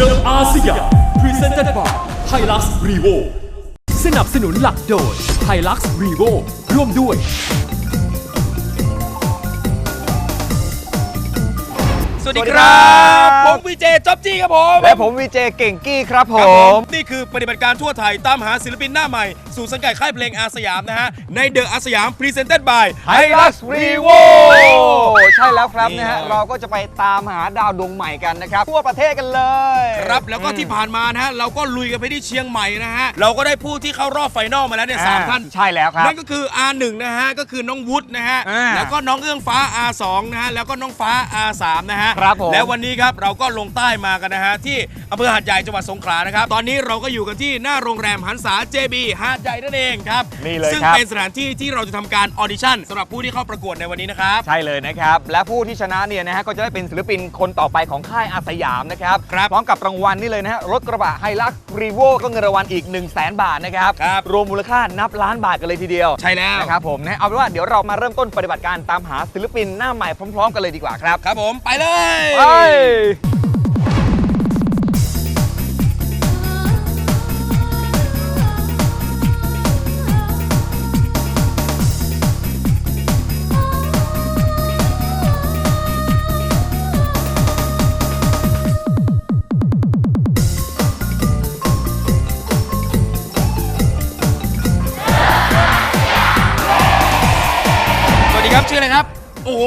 The ASEAN Presented by Hilux Revo สนับสนุนหลักโดย Hilux Revo ร่วมด้วย สวัสดีครับ ผมวีเจจ๊อบจี้ครับผมและผมวีเจเก่งกี้ครับผครับผมมนี่คือปฏิบัติการทั่วไทยตามหาศิลปินหน้าใหม่ สู่สังกัดค่ายเพลงอาสยามนะฮะ ในเดอะอาสยามพรีเซนต์ by ไฮลักซ์รีโวใช่แล้วครับนี่นะฮะฮะเราก็จะไปตามหาดาวดวงใหม่กันนะครับ ทั่วประเทศกันเลยครับแล้วก็ที่ผ่านมานะฮะ เราก็ลุยกันไปที่เชียงใหม่นะฮะ เราก็ได้ผู้ที่เข้ารอบไฟนอลมาแล้วเนี่ยสามอ่ท่าน ใช่แล้วครับ นั่นก็คือ R1 นะฮะ ก็คือน้องวุฒินะฮะ อ่าแล้วก็น้องเอื้องฟ้า R2 นะฮะ แล้วก็น้องฟ้า R3 นะฮะครับผมแล้ววันนี้ครับเราก็ลงใต้มากันนะฮะที่อำเภอหาดใหญ่จังหวัดสงขลานะครับตอนนี้เราก็อยู่กันที่หน้าโรงแรมหันษา JB หาดใหญ่นั่นเองครับนี่เลยซึ่งครับ เป็นสถานที่ที่เราจะทำการออดิชั่นสำหรับผู้ที่เข้าประกวดในวันนี้นะครับ ใช่เลยนะครับ และผู้ที่ชนะเนี่ยนะฮะก็จะได้เป็นศิลปินคนต่อไปของค่ายอาสยามนะครับครับพร้อมกับรางวัลนี่เลยนะฮะรถกระบะไฮลักซ์รีโวก็เงินรางวัลอีก 1 0 0 0 0แบาทนะครับครับ รวมมูลค่านับล้านบาทกันเลยทีเดียวใช่แล้วนะครับผมนะเอาเป็นว่าเดี๋ยวเรามาเริ่มต้นปฏิบัติการตามหาศิลปินหน้าใหม่พร้อม ๆ กันเลยดีกว่าครับ ครับผมไปเลยไปสวัสดีครับ ชื่ออะไรครับ โอ้โห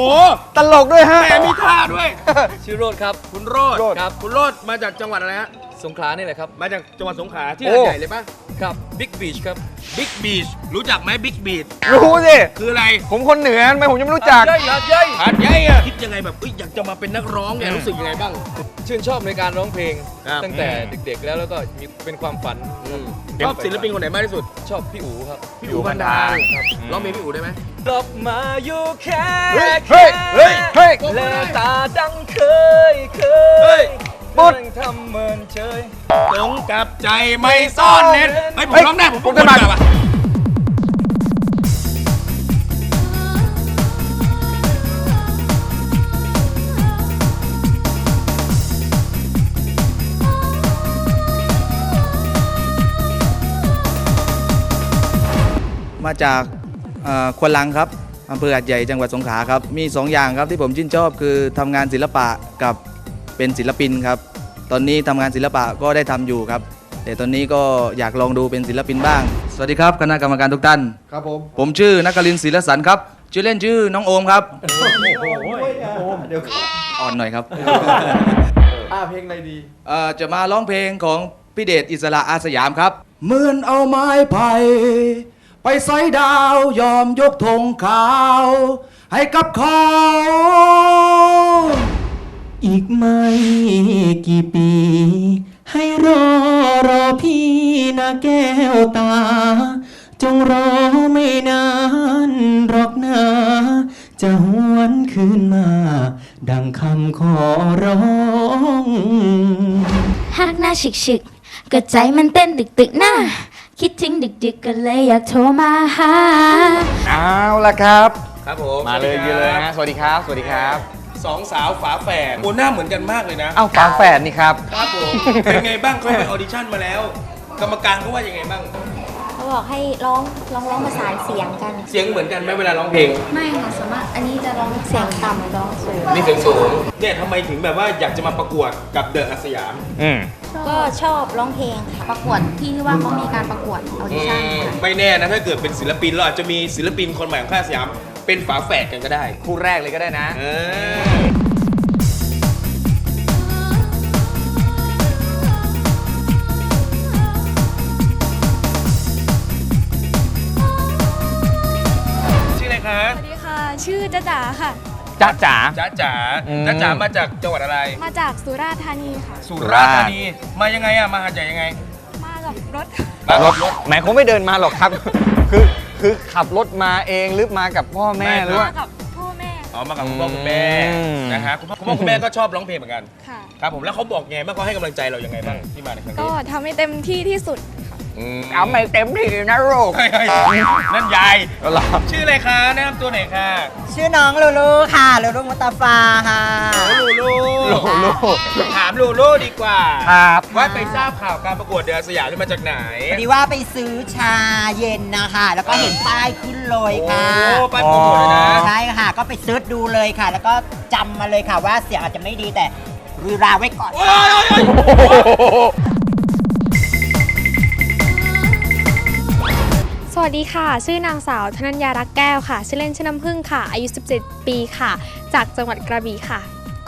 ตลกด้วยฮะ แหมมีท่าด้วย ชื่อโรดครับ คุณโรดโรจน์ ครับ คุณโรดมาจากจังหวัดอะไรฮะ สงขลานี่แหละครับ มาจากจังหวัดสงขลาที่โอ้หาดใหญ่เลยป่ะครับบิ๊กบีชครับบิ๊กบีชรู้จักไหมบิ๊กบีชรู้สิ คืออะไรผมคนเหนือทำไมผมยังไม่รู้จักเย้ยหาดเย้ยหาดใหญ่อะคิดยังไงแบบเอ้ยอยากจะมาเป็นนักร้องเนี่ยรู้สึกยังไงบ้าง ชื่นชอบในการร้องเพลง ครับ ตั้งแต่เด็กๆแล้วแล้วก็มีเป็นความฝันชอบศิลปินคนไหนมากที่สุดชอบพี่อู๋ครับ พี่อู๋พันดาครับร้องเพลงพี่อู๋ได้ไหม กลับมาอยู่แค่เฮ้ยเฮ้ยเฮ้ยเฮ้ยเลตาดังเคยเคเฮ้ยย ปุ๊ดนั่งทำเหมือนเฉยตรงกับใจไม่ซ่อนเน้นเฮ้ยผมร้องได้ผมผมจะมาว่ะมาจากเอ่อควนลังครับอำเภอหาดใหญ่จังหวัดสงขลาครับ มี 2 อย่างครับที่ผมชื่นชอบคือทำงานศิลปะกับ เป็นศิลปินครับ ตอนนี้ทำงานศิลปะก็ได้ทำอยู่ครับ แต่ตอนนี้ก็อยากลองดูเป็นศิลปินบ้าง สวัสดีครับคณะกรรมการทุกท่านครับผมผมชื่อนักกลินทร์ศิลสันครับชื่อเล่นชื่อน้องโอมครับเดี๋ยวอ่อนหน่อยครับอ่าเพลงอะไรดีเอ่อจะมาร้องเพลงของพี่เดชอิสระอาสยามครับเหมือนเอาไม้ไผ่ไปใส่ดาวยอมยกธงขาว ให้กับเขา อีกไม่กี่ปี ให้รอรอพี่นะแก้วตา จงรอไม่นานหรอกนะ จะหวนคืนมา ดังคำขอร้องหากหน้าฉึกฉึกๆก็ใจมันเต้นตึกตึกๆหน้าคิดถึงดึกดึกๆก็เลยอยากโทรมาหา เอาละครับ ครับผมมาเลยเยอะเลยฮะสวัสดีครับ สวัสดีครับ สองสาวฝาแฝดโอ้หน้าเหมือนกันมากเลยนะ เอ้าฝาแฝดนี่ครับ ครับผม เป็นไงบ้างเขาไปออดิชั่นมาแล้ว กรรมการเขาว่ายังไงบ้าง เขาบอกให้ร้องร้องร้องประสานเสียงกัน เสียงเหมือนกันไหมเวลาร้องเพลง ไม่ค่ะสามารถอันนี้จะร้องเสียงต่ำร้องสูงนี่เสียงสูง เนี่ยทำไมถึงแบบว่าอยากจะมาประกวดกับเดอะอาสยาม อืม ก็ชอบร้องเพลงค่ะประกวดที่ที่ว่าเขามีการประกวดออดิชั่นค่ะ ไม่แน่นะถ้าเกิดเป็นศิลปินเราอาจจะมีศิลปินคนใหม่ของค่ายอาสยาม เป็นฝาแฝดกันก็ได้ คู่แรกเลยก็ได้นะ เออ ชื่ออะไรคะสวัสดีค่ะ ชื่อจ๊ะจ๋าค่ะจ๊ะจ๋าจ้าจ๋าอืมจ้าจ๋ามาจากจังหวัดอะไร มาจากสุราษฎร์ธานีค่ะ สุราษฎร์ธานี มายังไงอะมาหาดใหญ่ยังไง มากับรถ มากับรถ แหมคงไม่เดินมาหรอกครับ คือ คือขับรถมาเองหรือมากับพ่อแม่ไม่หรือว่า มากับพ่อแม่อ๋อมากับคุณพ่อคุณแม่อืม นะฮะคุณพ่อคุณพ่อคุณแม่ก็ชอบร้องเพลงเหมือนกันค่ะ ครับผมแล้วเขาบอกไงบ้างเขาให้กำลังใจเรายังไงบ้างที่มาในครั้งก็นี้ทำให้เต็มที่ที่สุดค่ะอ เอาไม่เต็มที่นะลูก เฮ้ยเฮ้ยนั่นยายเอาล่ะ ชื่ออะไรคะแนะนำตัวหน่อยค่ะชื่อน้องลูลูค่ะลูลูมุตาฟาค่ะ ลูลูลูลู ถามลูลูดีกว่าครับ ว่าไปทราบข่าวการประกวดเดือนสยามนี่มาจากไหนพอดีว่าไปซื้อชาเย็นนะคะ แล้วก็เห็นป้ายขึ้นเลยโอ้ค่ะ ไปโปรโมทเลยนะใช่ค่ะ ก็ไปซื้อดูเลยค่ะ แล้วก็จำมาเลยค่ะว่าเสียงอาจจะไม่ดีแต่รีราไว้ก่อน โอ้ยโอ้ยโอ้ย วัสดีค่ะ ชื่อนางสาวธนัญญารักแก้วค่ะ ชื่อเล่นชื่อน้ำพึ่งค่ะ อายุ 17 ปีค่ะ จากจังหวัดกระบี่ค่ะ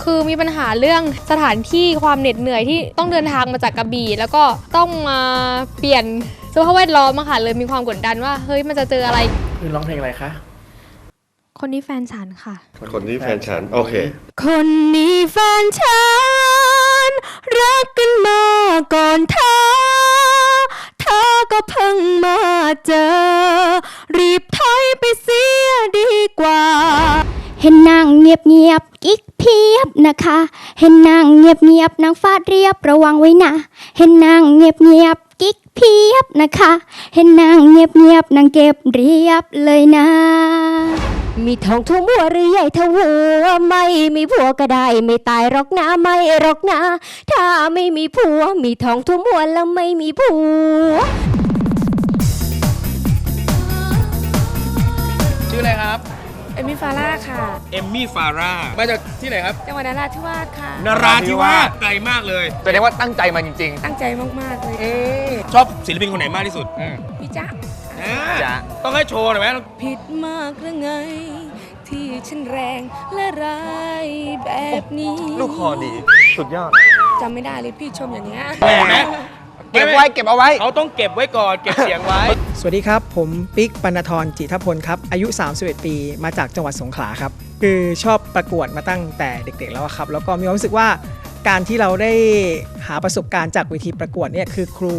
คือมีปัญหาเรื่องสถานที่ความเหน็ดเหนื่อยที่ต้องเดินทางมาจากกระบี่ แล้วก็ต้องมาเปลี่ยนสภาพแวดล้อมอะค่ะ เลยมีความกดดันว่า เฮ้ย มันจะเจออะไรคือร้องเพลงอะไรคะ คนที่แฟนฉันค่ะ คนที่แฟนฉัน โอเค คนนี้แฟนฉัน รักกันมาก่อนเธอเธอก็ เพิ่งมาเจอ รีบถอยไปเสียดีกว่า เห็นนางเงียบเงียบๆกิ๊กเพียบนะคะ เห็นนางเงียบเงียบๆนางฟาดเรียบระวังไว้นะ เห็นนางเงียบเงียบๆกิ๊กเพียบนะคะ เห็นนางเงียบเงียบๆนางเก็บเรียบเลยนะมีทองทุ่มหัวหรือใหญ่เท่าหัวไม่มีผัวก็ได้ ไม่ตายหรอกนะไม่หรอกนะ ถ้าไม่มีผัว มีทองทุ่มหัวแล้วไม่มีผัว เอมิฟาร่าค่ะ เอมมี่ฟาร่ามาจากที่ไหนครับ จังหวัดนราธิวาสค่ะ นราธิวาสไกลมากเลย แสดงว่าตั้งใจมาจริงตั้งใจมากๆเลยชอบศิลปินคนไหนมากที่สุดพี่จ๊ะอ่าจ๊ะ ต้องให้โชว์หน่อยไหมผิดมากหรือไง ที่ฉันแรงและร้ายแบบนี้ๆลูกคอดี สุดยอด จำไม่ได้เลยพี่ชมอย่างเงี้ยแหมไหม เก็บไว้เก็บเอาไว้ เขาต้องเก็บไว้ก่อน เก็บเสียงไว้ สวัสดีครับ ผมปิ๊กปนทรจิตพลครับ อายุ 31 ปี มาจากจังหวัดสงขลาครับ คือชอบประกวดมาตั้งแต่เด็กๆแล้วครับ แล้วก็มีความรู้สึกว่าการที่เราได้หาประสบการณ์จากเวทีประกวดเนี่ยคือครู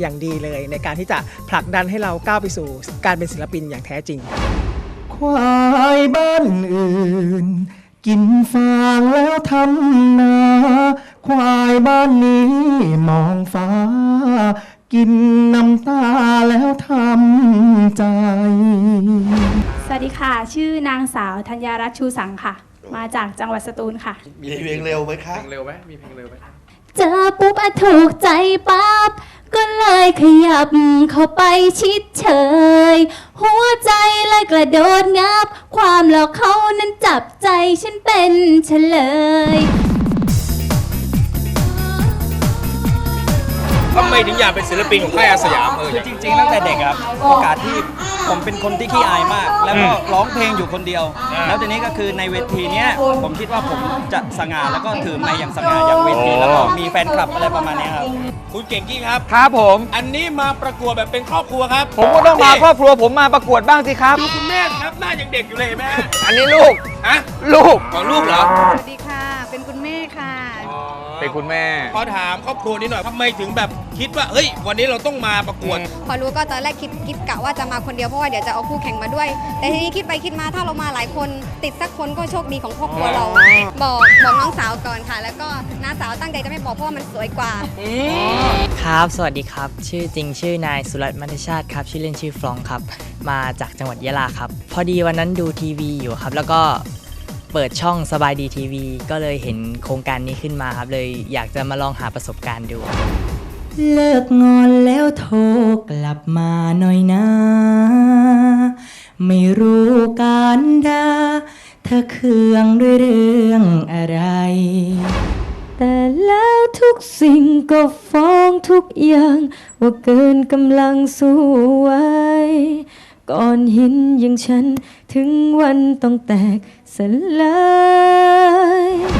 อย่างดีเลย ในการที่จะผลักดันให้เราก้าวไปสู่การเป็นศิลปินอย่างแท้จริง ควายบ้านอื่น กินฟางแล้วทำนา ควายบ้านนี้มองฟ้า กินน ค่ะ ชื่อนางสาวธัญญารัตน์ชูสังค่ะ มาจากจังหวัดสตูลค่ะ มีเพลงเร็วไหมคะเร็วไหมมีเพลงเร็วไหมเจอปุ๊บอะถูกใจปั๊บก็เลยขยับเข้าไปชิดเฉย หัวใจเลยกระโดดงับ ความหลอกเขานั้นจับใจฉันเป็นเฉลย ทำไมถึงอยากเป็นศิลปินของค่ายอาสยามเออคือจริงๆตั้งแต่เด็กครับโอกาสที่ผมเป็นคนที่ขี้อายมาก แล้วก็ร้องเพลงอยู่คนเดียว แล้วทีนี้ก็คือในเวทีเนี้ยผมคิดว่าผมจะสง่าแล้วก็ถือไมค์อย่างสง่าอย่างเวทีแล้วก็มีแฟนคลับอะไรประมาณเนี้ยครับ คุณเก่งกี้ครับ ครับผม อันนี้มาประกวดแบบเป็นครอบครัวครับผมก็ต้องมาครอบครัวผมมาประกวดบ้างสิครับ ดูคุณแม่ครับหน้ายังเด็กอยู่เลยเห็นไหมฮะอันนี้ลูก ฮะลูก ของลูกเหรอสวัสดีค่ะ เป็นคุณแม่ค่ะ เป็นคุณแม่ ขอถามครอบครัวนี้หน่อยทำไมถึงแบบ คิดว่าเฮ้ย วันนี้เราต้องมาประกวด พอรู้ก็ตอนแรกคิดคิดกะว่าจะมาคนเดียวเพราะว่าเดี๋ยวจะเอาคู่แข่งมาด้วย แต่ทีนี้คิดไปคิดมาถ้าเรามาหลายคนติดสักคนก็โชคดีของครอบครัวเรา บอกบอกน้องสาวก่อนค่ะ แล้วก็น้าสาวตั้งใจจะไม่บอกเพราะว่ามันสวยกว่า ครับ สวัสดีครับ ชื่อจริงชื่อนายสุรัตน์มัธชาติครับ ชื่อเล่นชื่อฟลองครับ มาจากจังหวัดยะลาครับ พอดีวันนั้นดูทีวีอยู่ครับ แล้วก็เปิดช่องสบายดีทีวี ก็เลยเห็นโครงการนี้ขึ้นมาครับ เลยอยากจะมาลองหาประสบการณ์ดู เลิกงอนแล้วโทรกลับมาหน่อยนะ ไม่รู้การดาเธอเคืองด้วยเรื่องอะไร แต่แล้วทุกสิ่งก็ฟ้องทุกอย่าง ว่าเกินกำลังสู้ไว้ ก่อนหินอย่างฉัน ถึงวันต้องแตกสลาย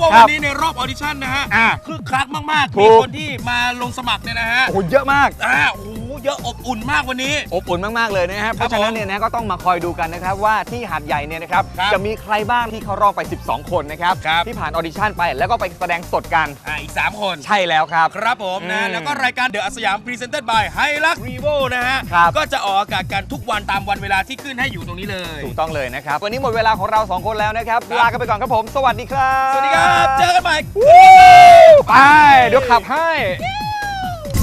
ว่าครัวันบนี้ในรอบออดิชั่นนะฮะอ่า คือคักมากถูๆมีกคนที่มาลงสมัครเนี่ยนะฮะ โอ้โหเยอะมาก อ่าโอ้โห เยอะอบอุ่นมากวันนี้ อบอุ่นมากๆเลยนะครับเพราะฉะนั้นเนี่ยนะก็ต้องมาคอยดูกันนะครับว่าที่หาดใหญ่เนี่ยนะครับครับจะมีใครบ้างที่เขารอบไป 12 คนนะครับครับ ที่ผ่านออดิชั่นไปแล้วก็ไปแสดงสดกันอ่าอีก 3 คน ใช่แล้วครับ ครับผมนะ อืมแล้วก็รายการเดอะอสยามพรีเซนต์ by ไฮลักรีโวนะฮะ ครับ ก็จะออกอากาศกันทุกวันตามวันเวลาที่ขึ้นให้อยู่ตรงนี้เลย ถูกต้องเลยนะครับวันนี้หมดเวลาของเราสองคนแล้วนะครับลากันไปก่อนครับผม สวัสดีครับสวัสดีครับ เจอกันใหม่ ไปเดี๋ยวขับให้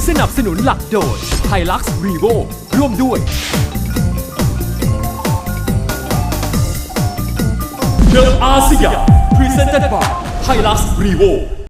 สนับสนุนหลักโดย Hilux Revo ร่วมด้วย The ASEAN Presented by Hilux Revo